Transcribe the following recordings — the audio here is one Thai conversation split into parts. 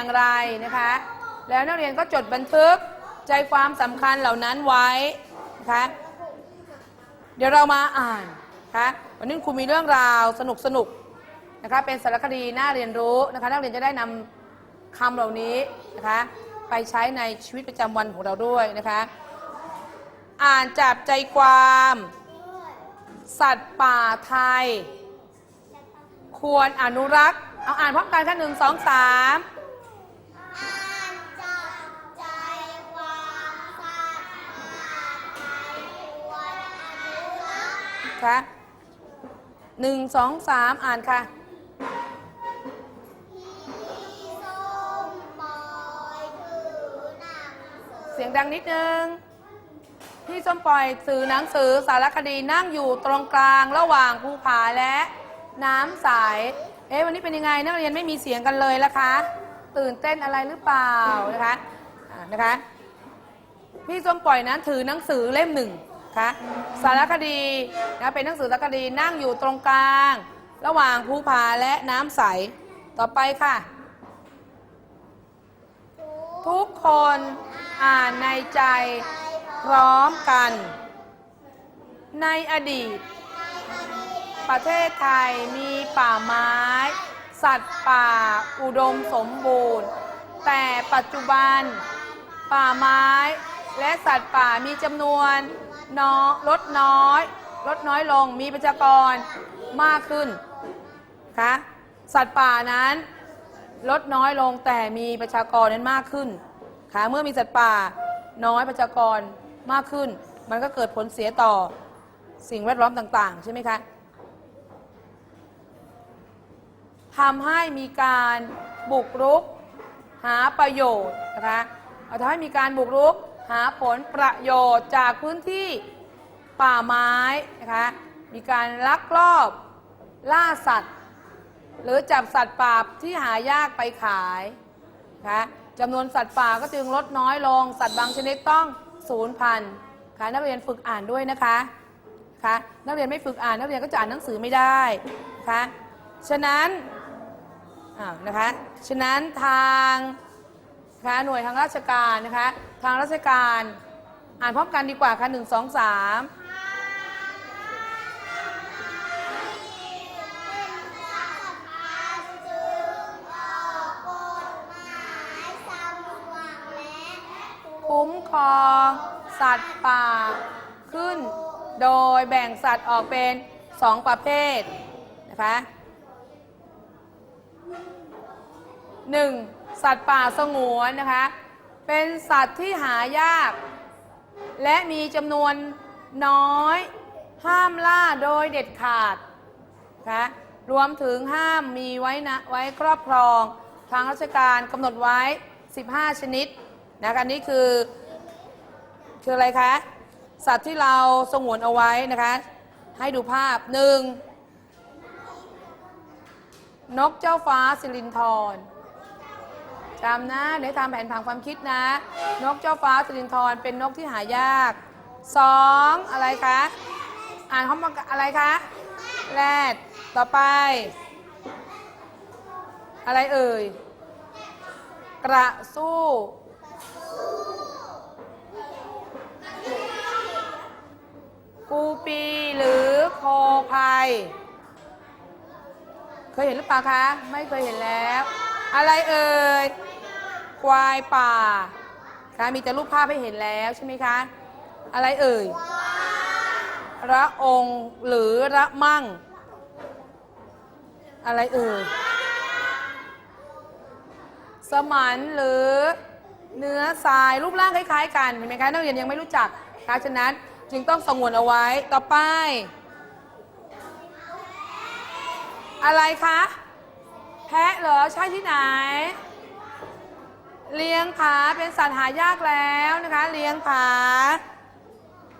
อย่างไรนะคะ แล้วนักเรียนก็จดบันทึกใจความสำคัญเหล่านั้นไว้นะคะเดี๋ยวเรามาอ่านนะคะวันนี้ครูมีเรื่องราวสนุกสนุกนะคะเป็นสารคดีน่าเรียนรู้นะคะ นักเรียนจะได้นำคำเหล่านี้นะคะไปใช้ในชีวิตประจำวันของเราด้วยนะคะ อ่านจับใจความ สัตว์ป่าไทย ควรอนุรักษ์ เอาอ่านพร้อมกันค่ะหนึ่งสองสาม ค่ะหนึ่งสองสามอ่านค่ะพี่ส้มปล่อยถือหนังสือเสียงดังนิดนึง พี่ส้มปล่อยสื่อหนังสือสารคดีนั่งอยู่ตรงกลางระหว่างภูผาและน้ำใสเอ๊ะวันนี้เป็นยังไงนักเรียนไม่มีเสียงกันเลยละคะ ตื่นเต้นอะไรหรือเปล่านะคะอ่านะคะ พี่ส้มปล่อยนั้นถือหนังสือเล่มหนึ่ง คะสารคดีนะเป็นหนังสือสารคดีนั่งอยู่ตรงกลาง ระหว่างภูผาและน้ำใส ต่อไปค่ะ ทุกคนอ่านในใจพร้อมกัน ในอดีต ประเทศไทยมีป่าไม้ สัตว์ป่าอุดมสมบูรณ์ แต่ปัจจุบัน ป่าไม้และสัตว์ป่ามีจำนวน น้อยลดน้อย ลดน้อยลงมีประชากรมากขึ้นคะสัตว์ป่านั้น ลดน้อยลงแต่มีประชากรนั้นมากขึ้นค่ะเมื่อมีสัตว์ป่าน้อยประชากรมากขึ้น มันก็เกิดผลเสียต่อสิ่งแวดล้อมต่างๆ ใช่ไหมคะทำให้มีการบุกรุกหาประโยชน์นะคะเอาทำให้มีการบุกรุก หาผลประโยชน์จากพื้นที่ป่าไม้นะคะมีการลักลอบล่าสัตว์ หรือจับสัตว์ป่าที่หายากไปขายนะคะจำนวนสัตว์ป่าก็จึงลดน้อยลง สัตว์บางชนิดต้องสูญพันธุ์ค่ะนักเรียนฝึกอ่านด้วยนะคะคะนักเรียนไม่ฝึกอ่านนักเรียนก็จะอ่านหนังสือไม่ได้นะคะฉะนั้นอ้านะคะฉะนั้นทาง นะคะหน่วยทางราชการนะคะ ทางราชการ อ่านพร้อมกันดีกว่าค่ะหนึ่งสองสามจึงออกกฎหมายสำวังและคุ้มครองสัตว์ป่าขึ้น โดยแบ่งสัตว์ออกเป็นสองประเภทนะคะหนึ่ง สัตว์ป่าสงวนนะคะ เป็นสัตว์ที่หายาก และมีจำนวนน้อย ห้ามล่าโดยเด็ดขาดนะคะรวมถึงห้ามมีไว้นะไว้ครอบครอง ทางราชการกำหนดไว้ 15 ชนิดนะคะนนี้คือ คืออะไรคะ สัตว์ที่เราสงวนเอาไว้นะคะ ให้ดูภาพหนึ่งนกเจ้าฟ้าสิรินทร์ จำนะเดี๋ยวทำแผนผังความคิดนะ นกเจ้าฟ้าสิรินทรเป็นนกที่หายากสองอะไรคะ อ่านเขามาอะไรคะแรดต่อไป อะไรเอ่ย กระสู้ปูปีหรือโคภัย เคยเห็นหรือเปล่าคะ ไม่เคยเห็นแล้ว อะไรเอ่ย ควายป่าคะมีแต่รูปภาพให้เห็นแล้วใช่ไหมคะ อะไรเอ่ยระองค์หรือระมั่ง อะไรเอ่ยสมันหรือเนื้อทรายรูปร่างคล้ายๆ กันเห็นไหมคะนักเรียนยังไม่รู้จักคะฉะนั้นจึงต้องสงวนเอาไว้ต่อไป อะไรคะ แพะเหรอใช่ที่ไหน เลี้ยงผาเป็นสัตว์หายากแล้วนะคะ เลี้ยงผา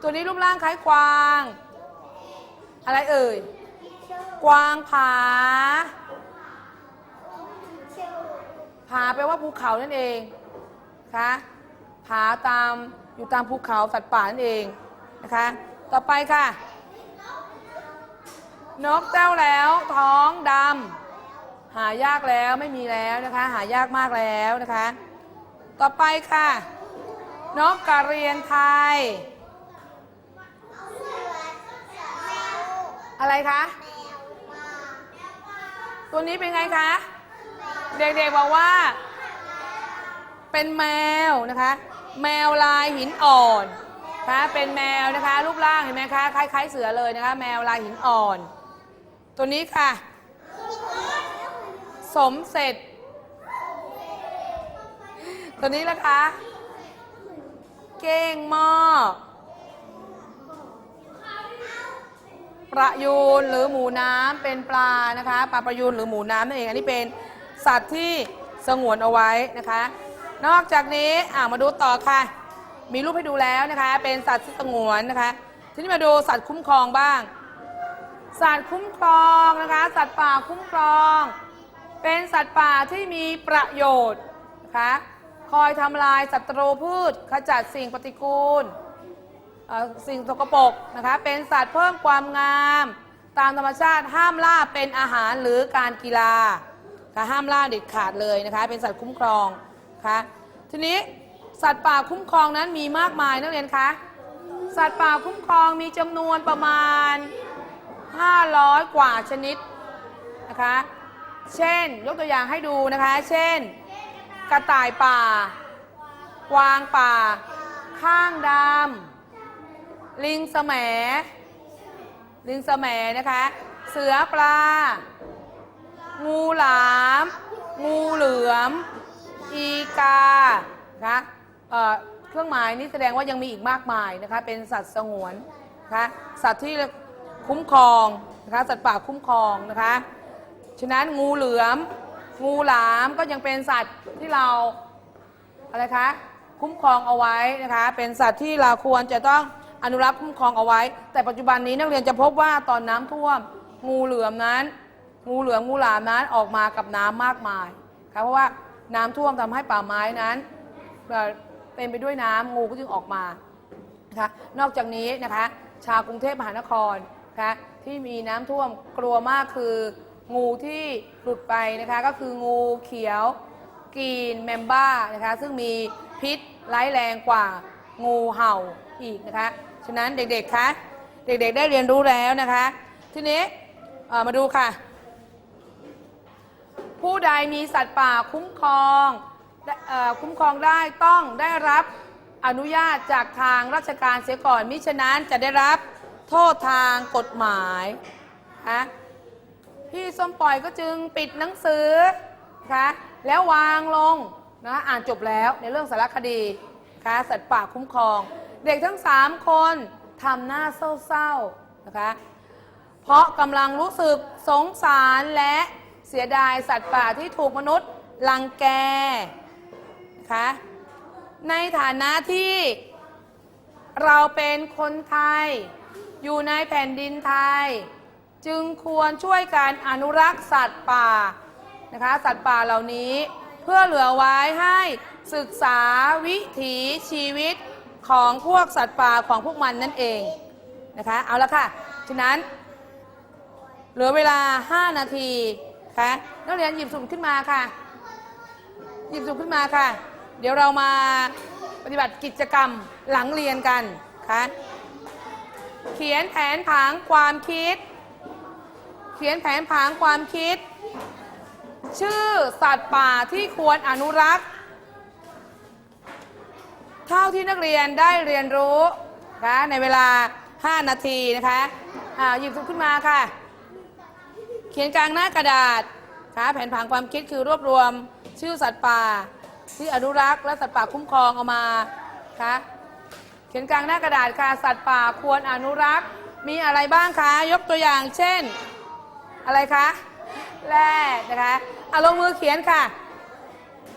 ตัวนี้รูปร่างคล้ายกวาง อะไรเอ่ย กวางผา ผาแปลว่าภูเขานั่นเองคะผาตามอยู่ตามภูเขาสัตว์ป่านั่นเองนะคะ ต่อไปค่ะ นกแต้วแล้วท้องดำหายากแล้วไม่มีแล้วนะคะ หายากมากแล้วนะคะ ต่อไปค่ะ นกกระเรียนไทย อะไรคะตัวนี้เป็นไงคะ เด็กๆบอกว่า เป็นแมวนะคะ แมวลายหินอ่อนนะคะเป็นแมวนะคะ รูปร่างเห็นไหมคะคล้ายๆเสือเลยนะคะ แมวลายหินอ่อน ตัวนี้ค่ะ สมเสร็จ ตัวนี้ละคะ เก้งม้อประยูนหรือหมูน้ำเป็นปลานะคะปลาประยูนหรือหมูน้ำนั่นเองอันนี้เป็นสัตว์ที่สงวนเอาไว้นะคะ นอกจากนี้อ่ามาดูต่อค่ะ มีรูปให้ดูแล้วนะคะ เป็นสัตว์ที่สงวนนะคะ ทีนี้มาดูสัตว์คุ้มครองบ้าง สัตว์คุ้มครองนะคะ สัตว์ป่าคุ้มครอง เป็นสัตว์ป่าที่มีประโยชน์นะคะ คอยทำลายศัตรูพืช ขจัดสิ่งปฏิกูล สิ่งสกปรกนะคะ เป็นสัตว์เพิ่มความงาม ตามธรรมชาติห้ามล่าเป็นอาหารหรือการกีฬาค่ะห้ามล่าเด็ดขาดเลยนะคะ เป็นสัตว์คุ้มครองค่ะทีนี้สัตว์ป่าคุ้มครองนั้นมีมากมายนักเรียนคะสัตว์ป่าคุ้มครองมีจำนวนประมาณ 500 กว่าชนิดนะคะ เช่น ยกตัวอย่างให้ดูนะคะ เช่น กระต่ายป่า กวางป่า ข้างดำลิงแสมลิงแสมนะคะ เสือปลา งูหลาม งูเหลือม อีกานะคะเเครื่องหมายนี้แสดงว่ายังมีอีกมากมายนะคะ เป็นสัตว์สงวนนะคะสัตว์ที่คุ้มครองนะคะ สัตว์ป่าคุ้มครองนะคะ ฉะนั้นงูเหลือม งูหลามก็ยังเป็นสัตว์ที่เราอะไรคะคุ้มครองเอาไว้นะคะ เป็นสัตว์ที่เราควรจะต้องอนุรักษ์คุ้มครองเอาไว้ แต่ปัจจุบันนี้นักเรียนจะพบว่าตอนน้ำท่วม งูเหลือมนั้น งูเหลือมงูหลามนั้นออกมากับน้ำมากมายค่ะเพราะว่าน้ำท่วมทำให้ป่าไม้นั้นเอ่อเป็นไปด้วยน้ำงูก็จึงออกมานะคะนอกจากนี้นะคะ ชาวกรุงเทพมหานครนะคะที่มีน้ำท่วมกลัวมากคือ งูที่หลุดไปนะคะก็คืองูเขียวกรีนแมมบ้านะคะซึ่งมีพิษร้ายแรงกว่างูเห่าอีกนะคะฉะนั้นเด็กๆคะเด็กๆได้เรียนรู้แล้วนะคะ ทีนี้มาดูค่ะ ผู้ใดมีสัตว์ป่าคุ้มครองอคุ้มครองได้ต้องได้รับอนุญาตจากทางราชการเสียก่อนมิฉะนั้นจะได้รับโทษทางกฎหมายนะ พี่ส้มปล่อยก็จึงปิดหนังสือนะคะแล้ววางลงนะอ่านจบแล้วในเรื่องสารคดีนะคะสัตว์ป่าคุ้มครอง เด็กทั้ง 3 คนทำหน้าเศร้าๆนะคะเพราะกำลังรู้สึกสงสารและเสียดายสัตว์ป่าที่ถูกมนุษย์ลังแกนะคะในฐานะที่เราเป็นคนไทย อยู่ในแผ่นดินไทย จึงควรช่วยการอนุรักษ์สัตว์ป่านะคะสัตว์ป่าเหล่านี้เพื่อเหลือไว้ให้ศึกษาวิถีชีวิตของพวกสัตว์ป่าของพวกมันนั่นเองนะคะเอาละค่ะ ฉะนั้นเหลือเวลา 5 นาทีค่ะนักเรียนหยิบสุ่มขึ้นมาค่ะ หยิบสุ่มขึ้นมาค่ะ เดี๋ยวเรามาปฏิบัติกิจกรรมหลังเรียนกันค่ะเขียนแผนผังความคิด เขียนแผนผังความคิด ชื่อสัตว์ป่าที่ควรอนุรักษ์ เท่าที่นักเรียนได้เรียนรู้นะคะในเวลา 5 นาทีนะคะอ่าหยิบสุ่มขึ้นมาค่ะ เขียนกลางหน้ากระดาษค่ะแผนผังความคิดคือรวบรวม ชื่อสัตว์ป่า ที่อนุรักษ์และสัตว์ป่าคุ้มครองเอามาค่ะเขียนกลางหน้ากระดาษค่ะสัตว์ป่าควรอนุรักษ์มีอะไรบ้างคะ ยกตัวอย่างเช่น อะไรคะแร่นะคะเอาลงมือเขียนค่ะ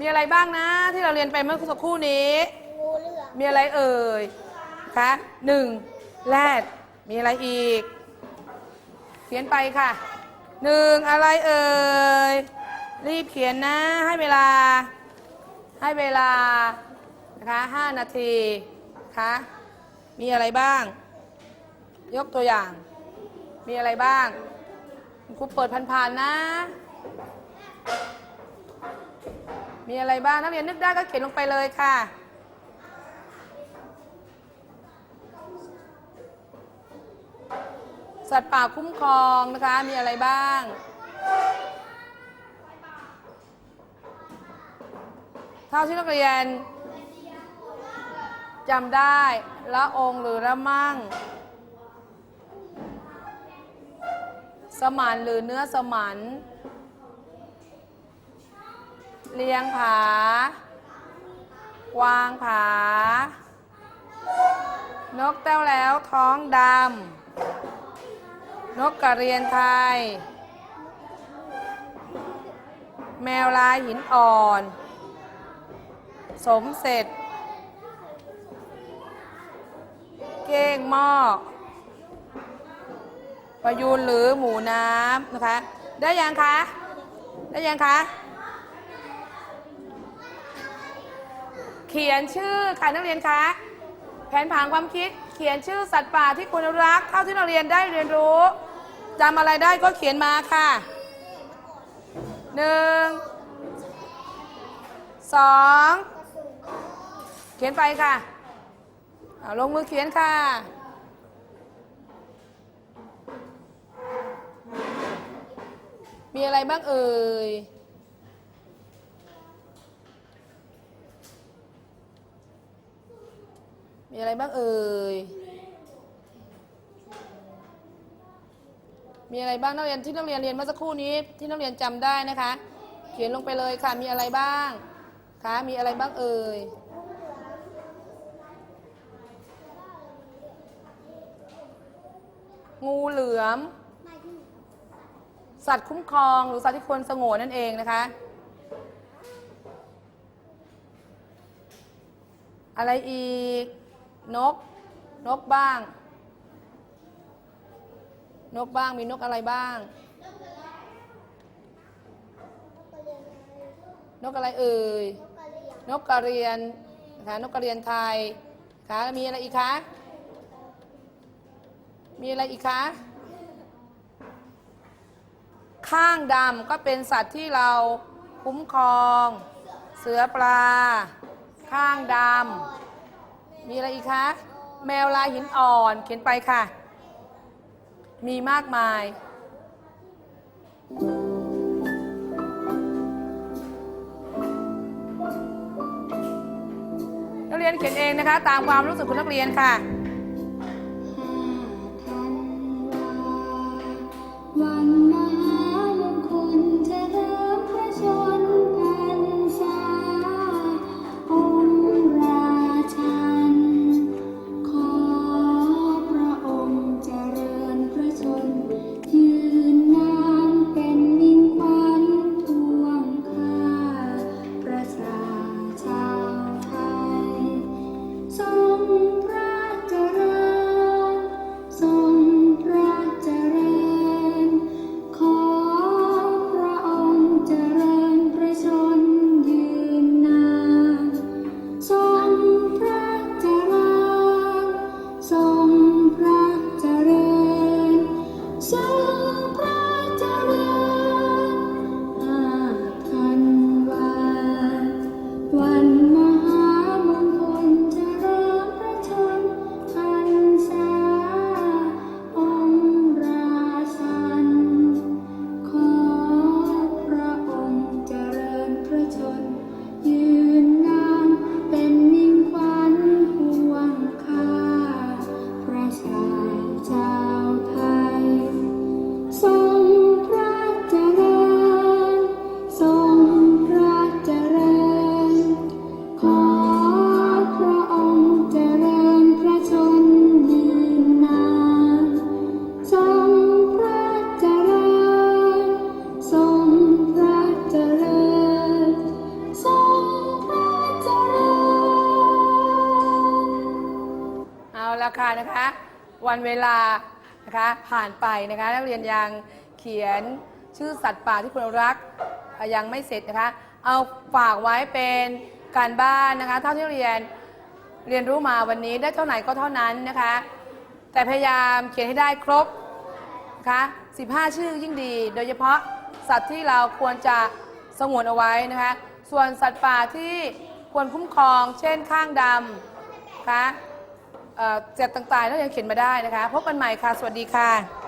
มีอะไรบ้างนะที่เราเรียนไปเมื่อสักครู่นี้งูเหลือมมีอะไรเอ่ยคะหนึ่งแรดมีอะไรอีก เขียนไปค่ะหนึ่งอะไรเอ่ยรีบเขียนนะให้เวลา ให้เวลานะคะห้านาทีคะมีอะไรบ้าง ยกตัวอย่าง มีอะไรบ้าง ครูเปิดผ่านๆนะ มีอะไรบ้างนักเรียนนึกได้ก็เขียนลงไปเลยค่ะ สัตว์ป่าคุ้มครองนะคะ มีอะไรบ้าง เท่าที่นักเรียนจำได้ ละองหรือละมั่ง สมานหรือเนื้อสมันเลียงผาวางผานกแต้วแล้วท้องดำนกกระเรียนไทย แมวลายหินอ่อน สมเสร็จ เก้งหม้อ ประยูนหรือหมูน้ำนะคะ ได้ยังคะ ได้ยังคะ เขียนชื่อค่ะนักเรียนคะแผนผังความคิด เขียนชื่อสัตว์ป่าที่คุณรักเท่าที่เราเรียนได้เรียนรู้จำอะไรได้ก็เขียนมาค่ะหนึ่งสองเขียนไปค่ะ ลงมือเขียนค่ะ มีอะไรบ้างเอ่ย มีอะไรบ้างเอ่ย มีอะไรบ้างนักเรียนที่นักเรียนเรียนเมื่อสักครู่นี้ที่นักเรียนจำได้นะคะ เขียนลงไปเลยค่ะ มีอะไรบ้างคะ มีอะไรบ้างเอ่ยงูเหลือม สัตว์คุ้มครองหรือสัตว์ที่ควรสงวนนั่นเองนะคะ อะไรอีก นก นกบ้าง นกบ้างมีนกอะไรบ้าง นกอะไรเอ่ย นกกระเรียนนะคะนกกระเรียนไทยคะมีอะไรอีกคะ มีอะไรอีกคะ ข้างดำก็เป็นสัตว์ที่เราคุ้มครอง เสือปลา ข้างดำมีอะไรอีกคะแมวลายหินอ่อนเขียนไปค่ะ มีมากมาย นักเรียนเขียนเองนะคะ ตามความรู้สึกคุณนักเรียนค่ะ วันเวลานะคะผ่านไปนะคะนักเรียนยังเขียนชื่อสัตว์ป่าที่คุณรักยังไม่เสร็จนะคะเอาฝากไว้เป็นการบ้านนะคะเท่าที่เรียนเรียนรู้มาวันนี้ได้เท่าไหร่ก็เท่านั้นนะคะ แต่พยายามเขียนให้ได้ครบนะคะ15 ชื่อยิ่งดี โดยเฉพาะสัตว์ที่เราควรจะสงวนเอาไว้นะคะ ส่วนสัตว์ป่าที่ควรคุ้มครอง เช่นข้างดำนะคะ เจ็ดต่างๆแล้วยังเขียนมาได้นะคะ พบกันใหม่ค่ะ สวัสดีค่ะ